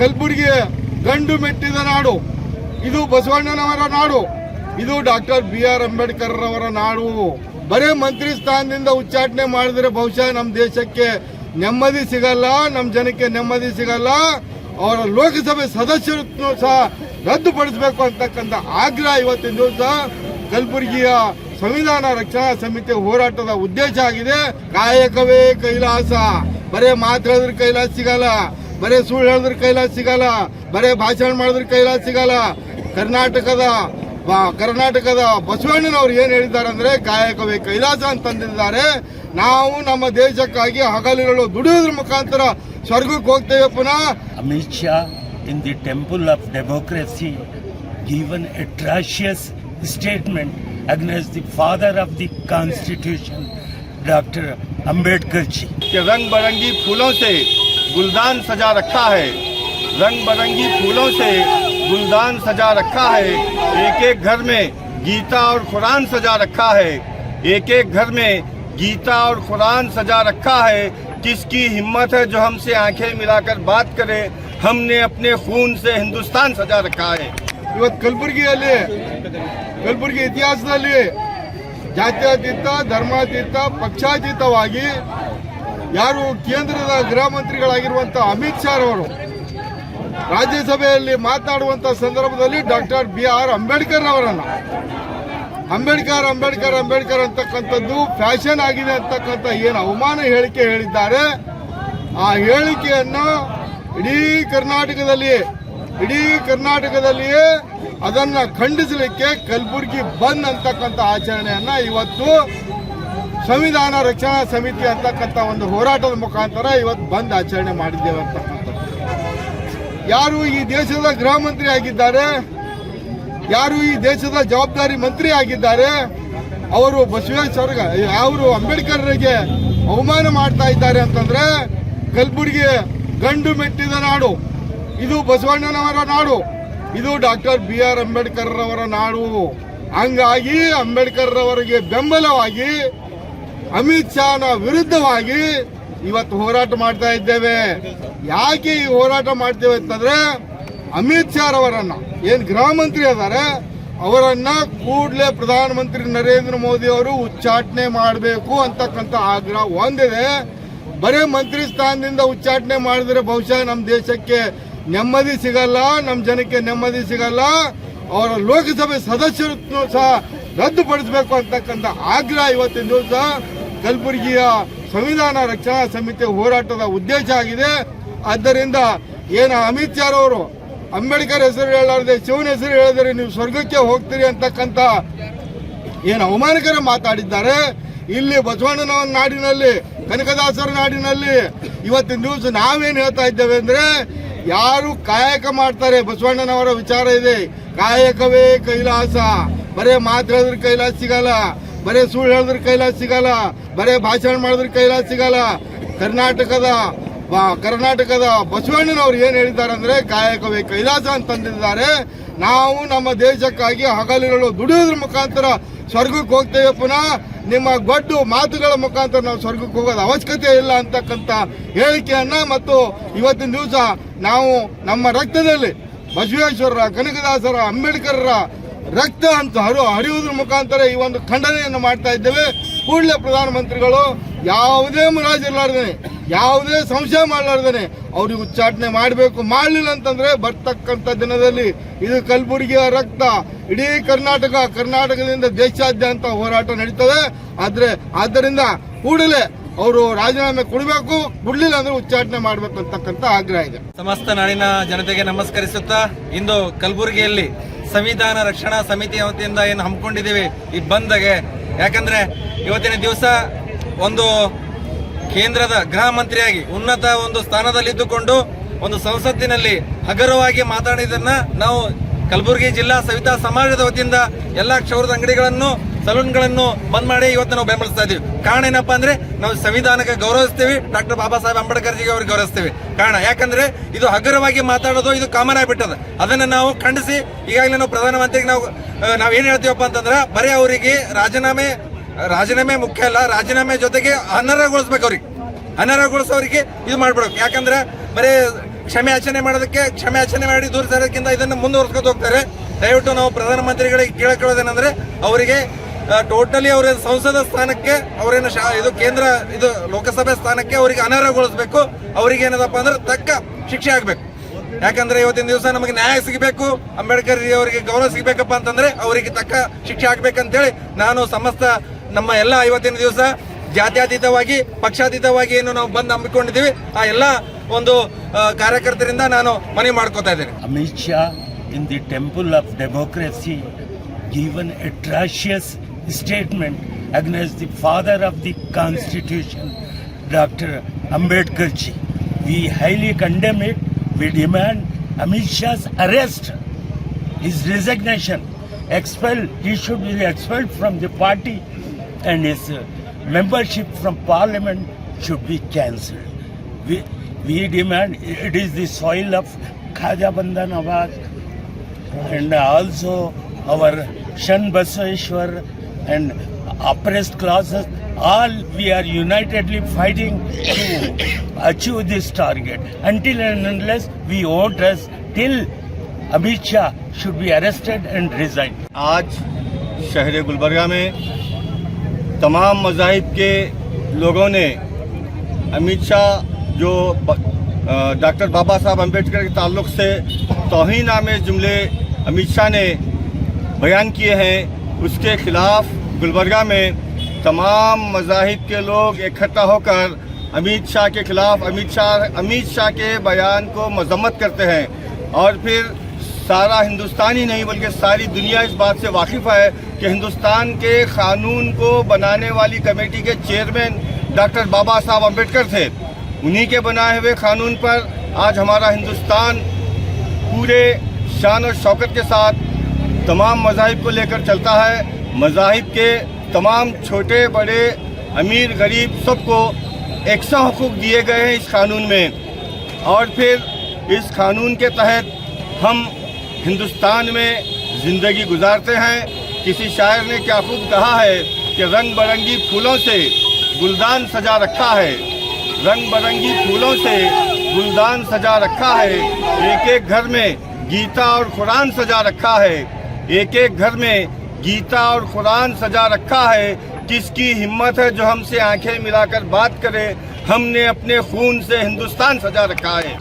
ಕಲಬುರಗಿ ಗಂಡು ಮೆಟ್ಟಿದ ನಾಡು. ಇದು ಬಸವಣ್ಣನವರ ನಾಡು. ಇದು ಡಾಕ್ಟರ್ ಬಿ ಆರ್ ಅಂಬೇಡ್ಕರ್ ಅವರ ನಾಡು. ಬರೇ ಮಂತ್ರಿ ಸ್ಥಾನದಿಂದ ಉಚ್ಚಾಟನೆ ಮಾಡಿದ್ರೆ ಬಹುಶಃ ನಮ್ಮ ದೇಶಕ್ಕೆ ನೆಮ್ಮದಿ ಸಿಗಲ್ಲ ನಮ್ಮ ಜನಕ್ಕೆ ನೆಮ್ಮದಿ ಸಿಗಲ್ಲ. ಅವರ ಲೋಕಸಭೆ ಸದಸ್ಯರನ್ನು ಸಹ ರದ್ದುಪಡಿಸಬೇಕು ಅಂತಕ್ಕಂಥ ಆಗ್ರಹ ಇವತ್ತಿನ ದಿವಸ ಕಲಬುರಗಿಯ ಸಂವಿಧಾನ ರಕ್ಷಣಾ ಸಮಿತಿ ಹೋರಾಟದ ಉದ್ದೇಶ ಆಗಿದೆ. ಕಾಯಕವೇ ಕೈಲಾಸ. ಬರೇ ಮಾತು ಹೇಳಿದ್ರೆ ಕೈಲಾಸ ಸಿಗಲ್ಲ. ಬರೇ ಸುಳ್ಳು ಹೇಳಿದ್ರೆ ಕೈಲಾಸ ಸಿಗಲ್ಲ ಬರೇ ಭಾಷಣ ಮಾಡಿದ್ರೆ ಕೈಲಾಸ ಸಿಗಲ್ಲ ಕರ್ನಾಟಕದ ಬ- ಕರ್ನಾಟಕದ ಬಸವಣ್ಣನವರು ಏನ್ ಹೇಳಿದ್ದಾರೆ ಅಂದ್ರೆ ಕಾಯಕವೇ ಕೈಲಾಸ ಅಂತಂದಿದ್ದಾರೆ ನಾವು ನಮ್ಮ ದೇಶಕ್ಕಾಗಿ ಹಗಲಿರಲು ದುಡಿಯೋದ್ರ ಮುಖಾಂತರ ಸ್ವರ್ಗಕ್ಕೆ ಹೋಗ್ತೇವೆ ಪುನಃ Amit Shah in the temple of democracy given atrocious statement against the father of the constitution, Dr. Ambedkar ji. कि रंग बिरंगी फूलों से گلدان سجا رکھا ہے۔ رنگ برنگی پھولوں سے گلدان سجا رکھا ہے۔ ایک ایک گھر میں گیتا اور قرآن سجا رکھا ہے۔ ایک ایک گھر میں گیتا اور قرآن سجا رکھا ہے۔ کس کی ہمت ہے جو ہم سے آنکھیں ملا کر بات کرے؟ ہم نے اپنے خون سے ہندوستان سجا رکھا ہے۔ ಇವತ್ತು ಕಲಬುರಗಿ ಅಲ್ಲಿ ಕಲಬುರಗಿ ಇತಿಹಾಸದಲ್ಲಿ ಜಾತ್ಯಾತೀತ ಧರ್ಮಾತೀತ واگی ಯಾರು ಕೇಂದ್ರದ ಗೃಹ ಮಂತ್ರಿಗಳಾಗಿರುವಂಥ ಅಮಿತ್ ಶಾ ಅವರು ರಾಜ್ಯಸಭೆಯಲ್ಲಿ ಮಾತನಾಡುವಂತ ಸಂದರ್ಭದಲ್ಲಿ ಡಾಕ್ಟರ್ ಬಿ ಆರ್ ಅಂಬೇಡ್ಕರ್ ಅವರನ್ನ ಅಂಬೇಡ್ಕರ್ ಅಂಬೇಡ್ಕರ್ ಅಂಬೇಡ್ಕರ್ ಅಂತಕ್ಕಂಥದ್ದು ಫ್ಯಾಷನ್ ಆಗಿದೆ ಅಂತಕ್ಕಂಥ ಏನು ಅವಮಾನ ಹೇಳಿಕೆ ಹೇಳಿದ್ದಾರೆ. ಆ ಹೇಳಿಕೆಯನ್ನು ಇಡೀ ಕರ್ನಾಟಕದಲ್ಲಿ ಇಡೀ ಕರ್ನಾಟಕದಲ್ಲಿಯೇ ಅದನ್ನ ಖಂಡಿಸಲಿಕ್ಕೆ ಕಲಬುರಗಿ ಬಂದ್ ಅಂತಕ್ಕಂಥ ಆಚರಣೆಯನ್ನು ಇವತ್ತು ಸಂವಿಧಾನ ರಕ್ಷಣಾ ಸಮಿತಿ ಅಂತಕ್ಕಂಥ ಒಂದು ಹೋರಾಟದ ಮುಖಾಂತರ ಇವತ್ತು ಬಂದ್ ಆಚರಣೆ ಮಾಡಿದ್ದೇವೆ ಅಂತಕ್ಕಂಥದ್ದು. ಯಾರು ಈ ದೇಶದ ಗೃಹ ಮಂತ್ರಿ ಆಗಿದ್ದಾರೆ, ಯಾರು ಈ ದೇಶದ ಜವಾಬ್ದಾರಿ ಮಂತ್ರಿ ಆಗಿದ್ದಾರೆ, ಅವರು ಬಸವೇಶ್ವರ ಅವರು ಅಂಬೇಡ್ಕರ್ಗೆ ಅವಮಾನ ಮಾಡ್ತಾ ಇದ್ದಾರೆ ಅಂತಂದ್ರೆ ಕಲ್ಬುರ್ಗಿ ಗಂಡು ಮೆಟ್ಟಿದ ನಾಡು, ಇದು ಬಸವಣ್ಣನವರ ನಾಡು, ಇದು ಡಾಕ್ಟರ್ ಬಿ ಆರ್ ಅಂಬೇಡ್ಕರ್ ಅವರ ನಾಡು. ಹಂಗಾಗಿ ಅಂಬೇಡ್ಕರ್ ಅವರಿಗೆ ಬೆಂಬಲವಾಗಿ ಅಮಿತ್ ಶಾನ ವಿರುದ್ಧವಾಗಿ ಇವತ್ತು ಹೋರಾಟ ಮಾಡ್ತಾ ಇದ್ದೇವೆ. ಯಾಕೆ ಈ ಹೋರಾಟ ಮಾಡ್ತೇವೆ ಅಂತಂದ್ರೆ ಅಮಿತ್ ಶಾ ಅವರನ್ನ ಏನ್ ಗೃಹ ಮಂತ್ರಿ ಅದಾರೆ, ಅವರನ್ನ ಕೂಡಲೇ ಪ್ರಧಾನಮಂತ್ರಿ ನರೇಂದ್ರ ಮೋದಿ ಅವರು ಉಚ್ಚಾಟನೆ ಮಾಡಬೇಕು ಅಂತಕ್ಕಂಥ ಆಗ್ರಹ ಹೊಂದಿದೆ. ಬರೇ ಮಂತ್ರಿ ಸ್ಥಾನದಿಂದ ಉಚ್ಚಾಟನೆ ಮಾಡಿದ್ರೆ ಬಹುಶಃ ನಮ್ಮ ದೇಶಕ್ಕೆ ನೆಮ್ಮದಿ ಸಿಗಲ್ಲ ನಮ್ಮ ಜನಕ್ಕೆ ನೆಮ್ಮದಿ ಸಿಗಲ್ಲ. ಅವರ ಲೋಕಸಭೆ ಸದಸ್ಯರು ಸಹ ರದ್ದುಪಡಿಸಬೇಕು ಅಂತಕ್ಕಂಥ ಆಗ್ರಹ ಇವತ್ತಿನ ದಿವಸ ಕಲಬುರಗಿಯ ಸಂವಿಧಾನ ರಕ್ಷಣಾ ಸಮಿತಿ ಹೋರಾಟದ ಉದ್ದೇಶ ಆಗಿದೆ. ಆದ್ದರಿಂದ ಏನು ಅಮಿತ್ ಶಾ ಅವರು ಅಂಬೇಡ್ಕರ್ ಹೆಸರು ಹೇಳಲಾರದೆ ಶಿವನ ಹೆಸರು ಹೇಳಿದರೆ ನೀವು ಸ್ವರ್ಗಕ್ಕೆ ಹೋಗ್ತೀರಿ ಅಂತಕ್ಕಂಥ ಏನು ಅವಮಾನಕರ ಮಾತಾಡಿದ್ದಾರೆ. ಇಲ್ಲಿ ಬಸವಣ್ಣನವರ ನಾಡಿನಲ್ಲಿ, ಕನಕದಾಸರ ನಾಡಿನಲ್ಲಿ ಇವತ್ತಿನ ದಿವಸ ನಾವೇನು ಹೇಳ್ತಾ ಇದ್ದೇವೆ ಅಂದ್ರೆ ಯಾರು ಕಾಯಕ ಮಾಡ್ತಾರೆ ಬಸವಣ್ಣನವರ ವಿಚಾರ ಇದೆ. ಕಾಯಕವೇ ಕೈಲಾಸ. ಬರೇ ಮಾತು ಹೇಳಿದ್ರೆ ಕೈಲಾಸ ಸಿಗಲ್ಲ. ಬರೇ ಸುಳ್ಳು ಹೇಳಿದ್ರೆ ಕೈಲಾಸ ಸಿಗಲ್ಲ, ಬರೇ ಭಾಷಣ ಮಾಡಿದ್ರೆ ಕೈಲಾಸ ಸಿಗಲ್ಲ. ಕರ್ನಾಟಕದ ಕರ್ನಾಟಕದ ಬಸವಣ್ಣನವರು ಏನು ಹೇಳಿದ್ದಾರೆ ಅಂದರೆ ಕಾಯಕವೇ ಕೈಲಾಸ ಅಂತಂದಿದ್ದಾರೆ ನಾವು ನಮ್ಮ ದೇಶಕ್ಕಾಗಿ ಹಗಲಿರಲು ದುಡಿಯೋದ್ರ ಮುಖಾಂತರ ಸ್ವರ್ಗಕ್ಕೆ ಹೋಗ್ತೇವೆ ಪುನಃ. ನಿಮ್ಮ ಗೊಡ್ಡು ಮಾತುಗಳ ಮುಖಾಂತರ ನಾವು ಸ್ವರ್ಗಕ್ಕೆ ಹೋಗೋದು ಅವಶ್ಯಕತೆ ಇಲ್ಲ ಅಂತಕ್ಕಂಥ ಹೇಳಿಕೆಯನ್ನು ಮತ್ತು ಇವತ್ತಿನ ದಿವಸ ನಾವು ನಮ್ಮ ರಕ್ತದಲ್ಲಿ ಬಸವೇಶ್ವರರ, ಕನಕದಾಸರ, ಅಂಬೇಡ್ಕರ್ರ ರಕ್ತ ಅಂತ ಹರು ಹರಿಯುವುದ್ರ ಮುಖಾಂತರ ಈ ಒಂದು ಖಂಡನೆಯನ್ನು ಮಾಡ್ತಾ ಇದ್ದೇವೆ. ಕೂಡಲೇ ಪ್ರಧಾನಮಂತ್ರಿಗಳು, ಯಾವುದೇ ಮುಲಾಜಿರ್ಲಾರ್ದೇನೆ ಯಾವುದೇ ಸಂಶಯ ಮಾಡಲಾರ್ದೇನೆ, ಅವ್ರಿಗೆ ಉಚ್ಚಾಟನೆ ಮಾಡಬೇಕು, ಮಾಡಲಿಲ್ಲ ಅಂತಂದ್ರೆ ಬರ್ತಕ್ಕಂಥ ದಿನದಲ್ಲಿ ಇದು ಕಲಬುರಗಿಯ ರಕ್ತ, ಇಡೀ ಕರ್ನಾಟಕ, ಕರ್ನಾಟಕದಿಂದ ದೇಶಾದ್ಯಂತ ಹೋರಾಟ ನಡೀತದೆ. ಆದ್ರೆ, ಆದ್ದರಿಂದ ಕೂಡಲೇ ಅವರು ರಾಜೀನಾಮೆ ಕೊಡಬೇಕು, ಕೊಡ್ಲಿಲ್ಲ ಅಂದ್ರೆ ಉಚ್ಚಾಟನೆ ಮಾಡಬೇಕು ಅಂತಕ್ಕಂಥ ಆಗ್ರಹ ಇದೆ. ಸಮಸ್ತ ನಾಡಿನ ಜನತೆಗೆ ನಮಸ್ಕರಿಸುತ್ತಾ, ಇಂದು ಕಲಬುರಗಿಯಲ್ಲಿ ಸಂವಿಧಾನ ರಕ್ಷಣಾ ಸಮಿತಿ ವತಿಯಿಂದ ಏನು ಹಮ್ಮಿಕೊಂಡಿದ್ದೀವಿ ಈ ಬಂದ್ಗೆ. ಯಾಕಂದ್ರೆ ಇವತ್ತಿನ ದಿವಸ ಒಂದು ಕೇಂದ್ರದ ಗೃಹ ಮಂತ್ರಿಯಾಗಿ, ಉನ್ನತ ಒಂದು ಸ್ಥಾನದಲ್ಲಿದ್ದುಕೊಂಡು ಒಂದು ಸಂಸತ್ತಿನಲ್ಲಿ ಹಗರವಾಗಿ ಮಾತಾಡಿದ್ದನ್ನ ನಾವು ಕಲಬುರಗಿ ಜಿಲ್ಲಾ ಸವಿತಾ ಸಮಾಜದ ವತಿಯಿಂದ ಎಲ್ಲ ಕ್ಷೌರದ ಅಂಗಡಿಗಳನ್ನು ಸಲೂನ್ಗಳನ್ನು ಬಂದ್ ಮಾಡಿ ಇವತ್ತು ನಾವು ಬೆಂಬಲಿಸ್ತಾ ಇದೀವಿ. ಕಾರಣ ಏನಪ್ಪಾ ಅಂದ್ರೆ ನಾವು ಸಂವಿಧಾನಕ್ಕೆ ಗೌರವಿಸ್ತೀವಿ. ಡಾಕ್ಟರ್ ಬಾಬಾ ಸಾಹೇಬ್ ಅಂಬೇಡ್ಕರ್ ಜಿ ಅವ್ರಿಗೆ ಗೌರವಿಸ್ತೀವಿ. ಕಾರಣ ಯಾಕಂದ್ರೆ ಇದು ಹಗುರವಾಗಿ ಮಾತಾಡೋದು, ಇದು ಕಾಮನ್ ಆಗಿಬಿಟ್ಟದ ಅದನ್ನ ನಾವು ಖಂಡಿಸಿ, ಈಗಾಗಲೇ ನಾವು ಪ್ರಧಾನಮಂತ್ರಿಗೆ ನಾವು ನಾವ್ ಏನ್ ಹೇಳ್ತೀವಪ್ಪ ಅಂತಂದ್ರೆ ಬರೀ ಅವರಿಗೆ ರಾಜೀನಾಮೆ ರಾಜೀನಾಮೆ ಮುಖ್ಯ ಅಲ್ಲ, ರಾಜೀನಾಮೆ ಜೊತೆಗೆ ಅನರ್ಹಗೊಳಿಸ್ಬೇಕು ಅವ್ರಿಗೆ. ಅನರ್ಹಗೊಳಿಸೋರಿಗೆ ಇದು ಮಾಡ್ಬಿಡ್ಬೇಕು. ಯಾಕಂದ್ರೆ ಬರೀ ಕ್ಷಮೆ ಆಚನೆ ಮಾಡೋದಕ್ಕೆ, ಕ್ಷಮೆ ಯಾಚನೆ ಮಾಡಿ ದೂರ ಸರೋದಕ್ಕಿಂತ ಇದನ್ನು ಮುಂದುವರ್ಸ್ಕೊತ ಹೋಗ್ತಾರೆ. ದಯವಿಟ್ಟು ನಾವು ಪ್ರಧಾನಮಂತ್ರಿಗಳಿಗೆ ಕೇಳ್ಕೊಳ್ಳೋದೇನೆಂದ್ರೆ ಅವರಿಗೆ ಟೋಟಲಿ ಅವರ ಸಂಸದ ಸ್ಥಾನಕ್ಕೆ ಅವರೇನು ಇದು ಕೇಂದ್ರ, ಇದು ಲೋಕಸಭೆ ಸ್ಥಾನಕ್ಕೆ ಅವರಿಗೆ ಅನರ್ಹಗೊಳಿಸ್ಬೇಕು. ಅವರಿಗೆ ಏನದಪ್ಪ ಅಂದ್ರೆ ತಕ್ಕ ಶಿಕ್ಷೆ ಆಗಬೇಕು. ಯಾಕಂದ್ರೆ ಇವತ್ತಿನ ದಿವಸ ನಮಗೆ ನ್ಯಾಯ ಸಿಗಬೇಕು, ಅಂಬೇಡ್ಕರ್ ಅವರಿಗೆ ಗೌರವ ಸಿಗಬೇಕಪ್ಪ ಅಂತಂದ್ರೆ ಅವರಿಗೆ ತಕ್ಕ ಶಿಕ್ಷೆ ಆಗ್ಬೇಕಂತೇಳಿ ನಾನು ಸಮಸ್ತ ನಮ್ಮ ಎಲ್ಲ ಇವತ್ತಿನ ದಿವಸ ಜಾತ್ಯಾತೀತವಾಗಿ, ಪಕ್ಷಾತೀತವಾಗಿ ಏನು ನಾವು ಬಂದು ಹಮ್ಮಿಕೊಂಡಿದ್ದೀವಿ, ಆ ಎಲ್ಲ ಒಂದು ಕಾರ್ಯಕರ್ತರಿಂದ ನಾನು ಮನವಿ ಮಾಡ್ಕೋತಾ ಇದ್ದೇನೆ. Amit Shah in the temple of democracy given atrocious statement against the father of the constitution, Dr. Ambedkar ji. We highly condemn it. We demand Amit Shah's arrest, his resignation, expelled. He should be expelled from the party, and his uh, membership from parliament should be cancelled. We, we demand it is the soil of Khaja Bandanabad and also our Shan Basweshwar گلبرگہ میں تمام مذاہب کے لوگوں نے امت شاہ جو ڈاکٹر بابا صاحب امبیڈکر کے تعلق سے توہین توہینامے جملے امت شاہ نے بیان کیے ہیں اس کے خلاف گلبرگہ میں تمام مذاہب کے لوگ اکٹھا ہو کر امید شاہ کے خلاف امت شاہ امید شاہ کے بیان کو مذمت کرتے ہیں اور پھر سارا ہندوستان ہی نہیں بلکہ ساری دنیا اس بات سے واقف ہے کہ ہندوستان کے قانون کو بنانے والی کمیٹی کے چیئرمین ڈاکٹر بابا صاحب امبیڈکر تھے۔ انہی کے بنائے ہوئے قانون پر آج ہمارا ہندوستان پورے شان اور شوکت کے ساتھ تمام مذاہب کو لے کر چلتا ہے۔ مذاہب کے تمام چھوٹے بڑے امیر غریب سب کو یکساں حقوق دیے گئے ہیں اس قانون میں۔ اور پھر اس قانون کے تحت ہم ہندوستان میں زندگی گزارتے ہیں۔ کسی شاعر نے کیا خوب کہا ہے کہ رنگ برنگی پھولوں سے گلدان سجا رکھا ہے۔ رنگ برنگی پھولوں سے گلدان سجا رکھا ہے۔ ایک ایک گھر میں گیتا اور قرآن سجا رکھا ہے۔ ایک ایک گھر میں گیتا اور قرآن سجا رکھا ہے۔ کس کی ہمت ہے جو ہم سے آنکھیں ملا کر بات کرے؟ ہم نے اپنے خون سے ہندوستان سجا رکھا ہے۔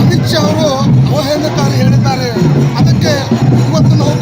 Amit Shah ಅವರು ಹೇಳಿದ್ದಾರೆ ಅದಕ್ಕೆ ಇವತ್ತು ನಾವು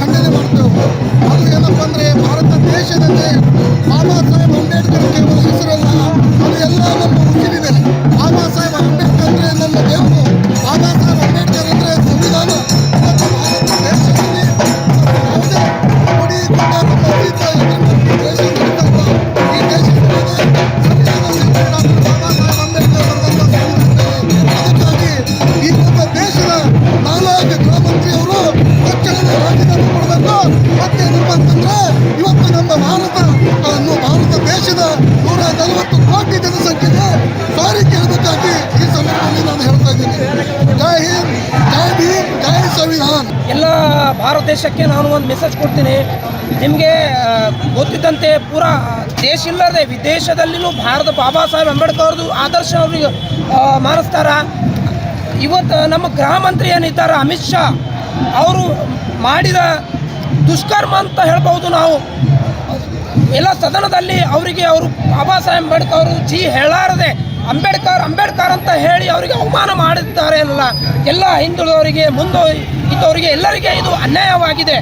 ದೇಶಕ್ಕೆ ನಾನು ಒಂದು message ಕೊಡ್ತೀನಿ. ನಿಮಗೆ ಗೊತ್ತಿದ್ದಂತೆ ಪೂರಾ ದೇಶ ಇಲ್ಲದೆ ವಿದೇಶದಲ್ಲಿನೂ ಭಾರತ ಬಾಬಾ ಸಾಹೇಬ್ ಅಂಬೇಡ್ಕರ್ ಅವ್ರದ್ದು ಆದರ್ಶ ಅವ್ರಿಗೆ ಮಾರಿಸ್ತಾರೆ ಇವತ್ತು ನಮ್ಮ ಗೃಹ ಮಂತ್ರಿ ಏನಿದ್ದಾರೆ, ಅಮಿತ್ ಶಾ, ಅವರು ಮಾಡಿದ ದುಷ್ಕರ್ಮ ಅಂತ ಹೇಳ್ಬೋದು ನಾವು. ಎಲ್ಲ ಸದನದಲ್ಲಿ ಅವರಿಗೆ ಅವರು ಬಾಬಾ ಸಾಹೇಬ್ ಅಂಬೇಡ್ಕರ್ ಅವರು ಜಿ ಹೇಳಾರದೆ ಅಂಬೇಡ್ಕರ್ ಅಂಬೇಡ್ಕರ್ ಅಂತ ಹೇಳಿ ಅವರಿಗೆ ಅವಮಾನ ಮಾಡಿದ್ದಾರೆ ಅಲ್ಲ ಎಲ್ಲ ಹಿಂದುಳಿದವರಿಗೆ, ಮುಂದೆ ಇದ್ದವರಿಗೆ, ಎಲ್ಲರಿಗೆ ಇದು ಅನ್ಯಾಯವಾಗಿದೆ.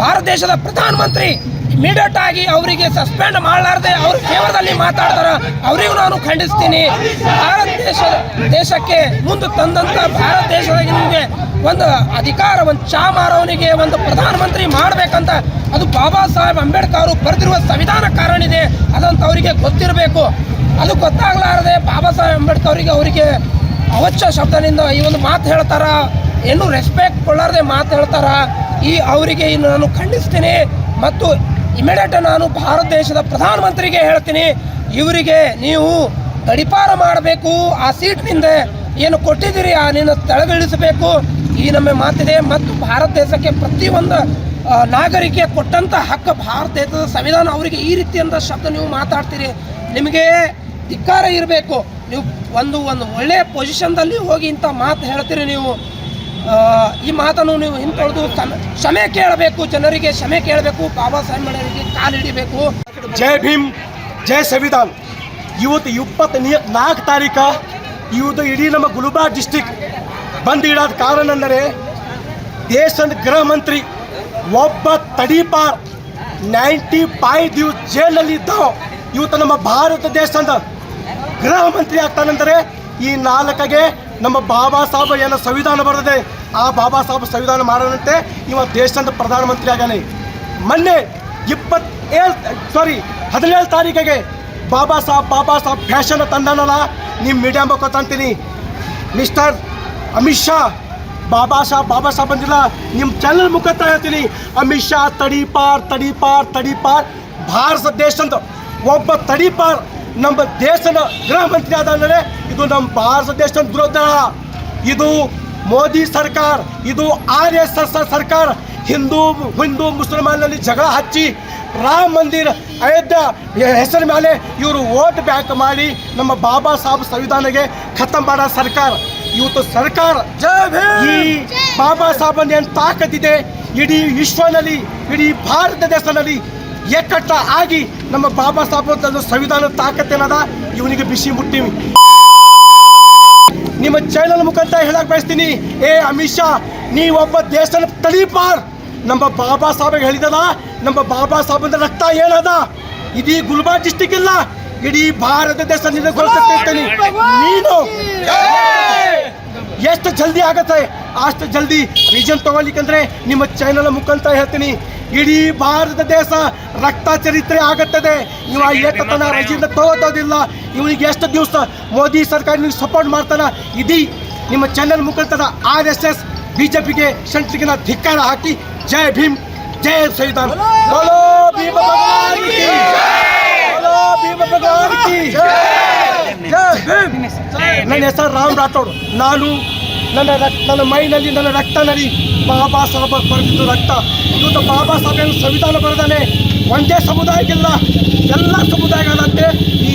ಭಾರತ ದೇಶದ ಪ್ರಧಾನಮಂತ್ರಿ ಇಮಿಡಿಯೇಟ್ ಆಗಿ ಅವರಿಗೆ ಸಸ್ಪೆಂಡ್ ಮಾಡಲಾರ್ದೆ ಅವ್ರ ಫೇವರ್ದಲ್ಲಿ ಮಾತಾಡ್ತಾರೆ. ಅವರಿಗೂ ನಾನು ಖಂಡಿಸ್ತೀನಿ. ಭಾರತ ದೇಶದ ದೇಶಕ್ಕೆ ಮುಂದೆ ತಂದಂತ ಭಾರತ ದೇಶವಾಗಿ ನಿಮಗೆ ಒಂದು ಅಧಿಕಾರ, ಒಂದು ಚಾ ಮಾರವನಿಗೆ ಒಂದು ಪ್ರಧಾನಮಂತ್ರಿ ಮಾಡಬೇಕಂತ ಅದು ಬಾಬಾ ಸಾಹೇಬ್ ಅಂಬೇಡ್ಕರ್ ಅವರು ಬರೆದಿರುವ ಸಂವಿಧಾನ ಕಾರಣ ಇದೆ. ಅದಂತ ಅವರಿಗೆ ಗೊತ್ತಿರಬೇಕು. ಅದು ಗೊತ್ತಾಗಲಾರದೆ ಬಾಬಾ ಸಾಹೇಬ್ ಅಂಬೇಡ್ಕರ್ ಅವರಿಗೆ ಅವರಿಗೆ ಅವಚ್ಚ ಶಬ್ದನಿಂದ ಈ ಒಂದು ಮಾತು ಹೇಳ್ತಾರ? ಏನು ರೆಸ್ಪೆಕ್ಟ್ ಕೊಡಲಾರದೆ ಮಾತು ಹೇಳ್ತಾರ? ಈ ಅವರಿಗೆ ಇನ್ನು ನಾನು ಖಂಡಿಸ್ತೀನಿ ಮತ್ತು ಇಮಿಡಿಯೇಟ್ ನಾನು ಭಾರತ ದೇಶದ ಪ್ರಧಾನಮಂತ್ರಿಗೆ ಹೇಳ್ತೀನಿ. ಇವರಿಗೆ ನೀವು ಗಡಿಪಾರ ಮಾಡಬೇಕು. ಆ ಸೀಟ್ನಿಂದ ಏನು ಕೊಟ್ಟಿದ್ದೀರಿ? ಆ ನಿನ್ನ ಸ್ಥಳಗಳಿಸಬೇಕು. ಈ ನಮ್ಮ ಮಾತಿದೆ. ಮತ್ತು ಭಾರತ ದೇಶಕ್ಕೆ ಪ್ರತಿಯೊಂದು ಒಂದು ನಾಗರಿಕೆ ಕೊಟ್ಟಂಥ ಹಕ್ಕು ಭಾರತ ದೇಶದ ಸಂವಿಧಾನ ಅವರಿಗೆ ಈ ರೀತಿಯಿಂದ ಶಬ್ದ ನೀವು ಮಾತಾಡ್ತೀರಿ. ನಿಮಗೆ ಧಿಕ್ಕಾರ ಇರಬೇಕು. ನೀವು ಒಂದು ಒಂದು ಒಳ್ಳೆಯ ಪೊಸಿಷನ್ದಲ್ಲಿ ಹೋಗಿ ಇಂಥ ಮಾತು ಹೇಳ್ತೀರಿ ನೀವು. ಈ ಮಾತನ್ನು ನೀವು ಹಿಂತೊಳೆದು ಕ್ಷಮೆ ಕೇಳಬೇಕು. ಜನರಿಗೆ ಕ್ಷಮೆ ಕೇಳಬೇಕು. ಬಾಬಾ ಸಾಹೇಬ್ ಕಾಲು ಹಿಡಿಬೇಕು ಜೈ ಭೀಮ್, ಜೈ ಸಂವಿಧಾನ್. ಇವತ್ತು ಇಪ್ಪತ್ತ ನಾಲ್ಕು ತಾರೀಕು ಇವತ್ತು ಇಡೀ ನಮ್ಮ ಗುಲ್ಬರ್ಗ ಡಿಸ್ಟಿಕ್ ಬಂದ್ ಇಡೋದ ಕಾರಣ ಅಂದರೆ ದೇಶದ ಗೃಹ ಮಂತ್ರಿ ಒಬ್ಬ ತಡೀಪಾರ್ ನೈಂಟಿ ಫೈವ್ ದಿವಸ ಜೈಲಲ್ಲಿ ಇದ್ದಾವ. ಇವತ್ತು ನಮ್ಮ ಭಾರತ ದೇಶದ ಗೃಹ ಮಂತ್ರಿ ಆಗ್ತಾನಂದರೆ ಈ ನಾಲ್ಕಗೆ ನಮ್ಮ ಬಾಬಾ ಸಾಹೇಬ್ ಏನೋ ಸಂವಿಧಾನ ಬರ್ತದೆ ಆ ಬಾಬಾ ಸಾಹೇಬ್ ಸಂವಿಧಾನ ಮಾಡೋಣಂತೆ. ಇವ ದೇಶದ ಪ್ರಧಾನಮಂತ್ರಿ ಆಗ್ಯಾನೆ ಮೊನ್ನೆ ಇಪ್ಪತ್ತೇಳು ಸಾರಿ ಹದಿನೇಳು ತಾರೀಕಿಗೆ ಬಾಬಾ ಸಾಹೇಬ್ ಬಾಬಾ ಸಾಹೇಬ್ ಫ್ಯಾಷನ್ ತಂದಾನಲ್ಲ ನಿಮ್ಮ ಮೀಡಿಯಾ ತಂತೀನಿ. ಮಿಸ್ಟರ್ ಅಮಿತ್ ಶಾ, ಬಾಬಾ ಸಾಹೇಬ್ ಬಾಬಾ ಸಾಹೇಬ್ ಬಂದಿಲ್ಲ ನಿಮ್ಮ ಚಾನಲ್ ಮುಖಾಂತರ ಹೇಳ್ತೀನಿ. ಅಮಿತ್ ಶಾ, ತಡಿಪಾರ್ ತಡಿಪಾರ್ ತಡಿಪಾರ್, ಭಾರತ ದೇಶದ ಒಬ್ಬ ತಡಿಪಾರ್ ನಮ್ಮ ದೇಶದ ಗೃಹ ಮಂತ್ರಿ ಆದ ಅಂದರೆ ಇದು ನಮ್ಮ ಭಾರತ ದೇಶದ ದುರೋದ್ಧಾರ ಇದು ಮೋದಿ ಸರ್ಕಾರ, ಇದು ಆರ್ ಎಸ್ ಎಸ್ ಸರ್ಕಾರ ಹಿಂದೂ ಹಿಂದೂ ಮುಸಲ್ಮಾನಲ್ಲಿ ಜಗಳ ಹಚ್ಚಿ ರಾಮ ಮಂದಿರ ಅಯೋಧ್ಯ ಹೆಸರು ಮೇಲೆ ಇವರು ವೋಟ್ ಬ್ಯಾಕ್ ಮಾಡಿ ನಮ್ಮ ಬಾಬಾ ಸಾಹೇಬ್ ಸಂವಿಧಾನಗೆ ಖತಮ್ ಮಾಡೋ ಸರ್ಕಾರ. ಇವತ್ತು ಸರ್ಕಾರ ಈ ಬಾಬಾ ಸಾಹೇಬನ್ ಏನು ತಾಕತ್ತಿದೆ ಇಡೀ ವಿಶ್ವನಲ್ಲಿ ಇಡೀ ಭಾರತ ದೇಶದಲ್ಲಿ ಎಕ್ಕಟ್ಟ ಆಗಿ ನಮ್ಮ ಬಾಬಾ ಸಾಹೇಬ್ ಸಂವಿಧಾನ ತಾಕತ್ತೇನದ ಇವನಿಗೆ ಬಿಸಿ ಮುಟ್ಟಿವಿ. ನಿಮ್ಮ ಚಾನಲ್ ಮುಖಾಂತರ ಹೇಳಕ್ ಬಯಸ್ತೀನಿ. ಏ ಅಮಿತ್ ಶಾ ನೀ ಒಬ್ಬ ದೇಶದ ತಲೀಪಾರ್ ನಮ್ಮ ಬಾಬಾ ಸಾಹೇಬ್ ಹೇಳಿದದ ನಮ್ಮ ಬಾಬಾ ಸಾಹೇಬ್ ರಕ್ತ ಏನದ? ಇಡೀ ಗುಲ್ಬರ್ಗ ಡಿಸ್ಟಿಕ್ ಇಲ್ಲ ಇಡೀ ಭಾರತ ದೇಶ ನೀನು. ಎಷ್ಟು ಜಲ್ದಿ ಆಗತ್ತೆ? ಅಷ್ಟು ಜಲ್ದಿ ರೀಜನ್ ತಗೊಳ್ಲಿಕ್ಕಂದ್ರೆ ನಿಮ್ಮ ಚಾನಲ್ ಮುಖಾಂತರ ಹೇಳ್ತೀನಿ. ಇಡೀ ಭಾರತ ದೇಶ ರಕ್ತ ಚರಿತ್ರೆ ಆಗತ್ತದೆ. ಇವ ಏಕತನ ರಜಿಂದ ತಗೋತೋದಿಲ್ಲ. ಇವನಿಗೆ ಎಷ್ಟು ದಿವಸ ಮೋದಿ ಸರ್ಕಾರ ನಿಮ್ಗೆ ಸಪೋರ್ಟ್ ಮಾಡ್ತಾನ? ಇದೀ ನಿಮ್ಮ ಚಾನಲ್ ಮುಖಾಂತರ R S S B J ಪಿಗೆ ಧಿಕ್ಕಾರ ಹಾಕಿ ಜೈ ಭೀಮ್, ಜೈ ಸಂವಿಧಾನ ನನ್ನ ಹೆಸರು ರಾಮ್ ರಾಠೋಡ್ ನಾನು ನನ್ನ ರಕ್ತ ನನ್ನ ಮೈನಲ್ಲಿ ನನ್ನ ರಕ್ತ ರಕ್ತನಲ್ಲಿ ಬಾಬಾ ಸಾಹೇಬ ಬರೆದಿದ್ದು ರಕ್ತ. ಇವತ್ತು ಬಾಬಾ ಸಾಹೇಬ್ ಸಂವಿಧಾನ ಬರೆದಾನೆ. ಒಂದೇ ಸಮುದಾಯಕ್ಕಿಲ್ಲ, ಎಲ್ಲ ಸಮುದಾಯಗಳಂತೆ ಈ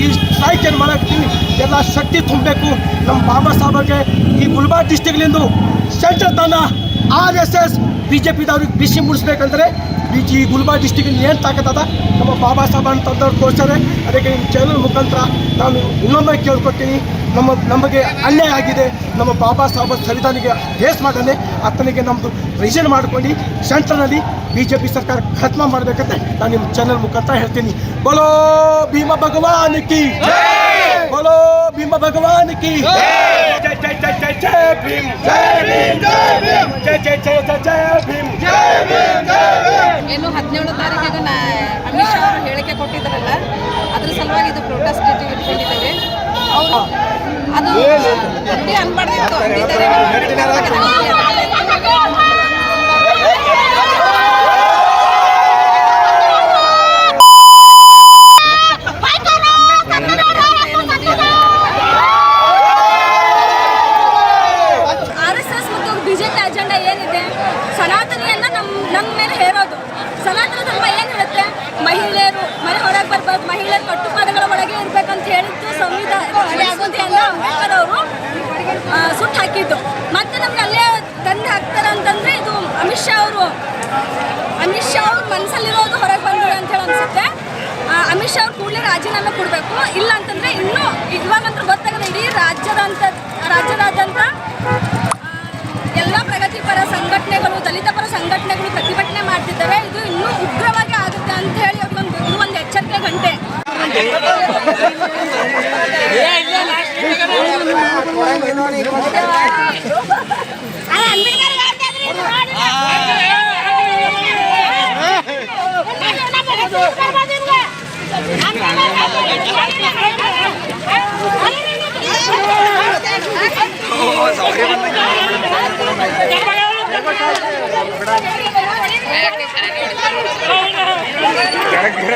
ಈ ಸ್ಟ್ರೈಕ್ ಏನು ಮಾಡಾಕ್ತೀನಿ ಎಲ್ಲ ಶಕ್ತಿ ತುಂಬಬೇಕು. ನಮ್ಮ ಬಾಬಾ ಸಾಹೇಬ್ಗೆ ಈ ಗುಲ್ಬಾರ್ ಡಿಸ್ಟಿಕ್ಲಿಂದ ಸೆಂಟ್ರಲ್ ತನ್ನ R S S B J ಪಿದವ್ರಿಗೆ ಬಿಸಿ ಮುಡಿಸ್ಬೇಕಂದ್ರೆ ಬಿ ಜಿ ಗುಲ್ಬರ್ಗ ಏನು ತಾಕತ್ತದ ನಮ್ಮ ಬಾಬಾ ಸಾಹೇಬ್ ತಂದವ್ರು ತೋರಿಸ್ತಾರೆ ಅದಕ್ಕೆ ನಿಮ್ಮ ಚಾನಲ್ ಮುಖಾಂತರ ನಾನು ಇನ್ನೊಮ್ಮೆ ಕೇಳ್ಕೊತೀನಿ ನಮ್ಮ ನಮಗೆ ಅನ್ಯಾಯ ಆಗಿದೆ. ನಮ್ಮ ಬಾಬಾ ಸಾಹೇಬ್ ಸಂವಿಧಾನಿಗೆ ಬೇಸ್ ಮಾಡನೆ ಆತನಿಗೆ ನಮ್ಮದು ರಿಜನ್ ಮಾಡ್ಕೊಂಡು ಸೆಂಟ್ರಲ್ನಲ್ಲಿ ಬಿ ಜೆ ಪಿ ಸರ್ಕಾರ ಖತ್ಮ ಮಾಡಬೇಕಂತ. ನಾನು ನಿಮ್ಮ ಚಾನಲ್ ಮುಖಾಂತರ ಹೇಳ್ತೀನಿ. ಬೋಲೋ ಭೀಮ ಭಗವಾನ್ ಕಿ ಬೋಲೋ ಭೀಮ ಭಗವಾನ್ ಕಿ ಜೈ! ಜೈ ಜೈ ಜೈ ಜೈ ಭೀಮ್ ಜೈ ಭೀಮ್ ಜೈ ಭೀಮ್ ಜೈ ಜೈ ಜೈ ಜೈ ಜೈ ಭೀಮ್. ಜೈ ಭೀಮ್ ಜೈ ಭೀಮ್. ಏನು ಹದಿನೇಳು ತಾರೀಕಿಗೆ ನಾ ಅಮಿತ್ ಶಾ ಅವರು ಹೇಳಿಕೆ ಕೊಟ್ಟಿದ್ದಾರಲ್ಲ ಅದ್ರ ಸಲುವಾಗಿ ಇದು ಪ್ರೊಟೆಸ್ಟ್ ಇಟ್ಕೊಂಡಿದ್ದೇವೆ ಅವರು ಅದು ನುಡಿ ಅನ್ಬಾರ್ದಿತ್ತು ಅಂದಿದ್ದಾರೆ ಆರ್ ಎಸ್ ಎಸ್ ಮತ್ತು ಬಿಜೆಪಿ ಅಜೆಂಡಾ ಏನಿದೆ ಸನಾತನಿಯನ್ನ ನಮ್ಮ ನಮ್ಮ ಮೇಲೆ ಹೇರೋದು ಸನಾತನ ಧರ್ಮ ಏನು ಹೇಳುತ್ತೆ ಮಹಿಳೆಯರು ಮನೆ ಹೊರಗೆ ಬರ್ಬಾರ್ದು ಮಹಿಳೆಯರು ಕಟ್ಟುಪಾಡುಗಳ ಒಳಗೆ ಇರ್ಬೇಕಂತ ಹೇಳಿದ್ದು ಸಂವಿಧಾನ ಸಂವಿಧಾನ ಅಂಬೇಡ್ಕರ್ ಅವರು ಸುಟ್ಟು ಹಾಕಿದ್ದು ಮತ್ತೆ ನಮ್ಗೆ ಅಲ್ಲೇ ತಂದು ಹಾಕ್ತಾರೆ ಅಂತಂದ್ರೆ ಇದು ಅಮಿತ್ ಶಾ ಅವರು ಅಮಿತ್ ಶಾ ಅವ್ರ ಮನಸ್ಸಲ್ಲಿರೋದು ಹೊರಗೆ ಬಂದಿದೆ ಅಂತ ಹೇಳಿ ಅನ್ಸುತ್ತೆ ಆ, ಅಮಿತ್ ಶಾ ಅವ್ರು ಕೂಡಲೇ ರಾಜೀನಾಮೆ ಕೊಡಬೇಕು ಇಲ್ಲ ಅಂತಂದ್ರೆ ಇನ್ನೂ ಇವಾಗಂತೂ ಗೊತ್ತಾಗಲ್ಲ ಇಡೀ ರಾಜ್ಯದಂತ ರಾಜ್ಯದಾದ್ಯಂತ ಎಲ್ಲ ಪ್ರಗತಿಪರ ಸಂಘಟನೆಗಳು ದಲಿತ ಪರ ಸಂಘಟನೆಗಳು ಪ್ರತಿಭಟನೆ ಮಾಡ್ತಿದ್ದಾವೆ ಇದು ಇನ್ನೂ ಉಗ್ರವಾಗಿ ಆಗುತ್ತೆ ಅಂತ ಹೇಳಿ ಒಂದು ಇದು ಒಂದು ಎಚ್ಚರಿಕೆ ಗಂಟೆ ಗಿಡ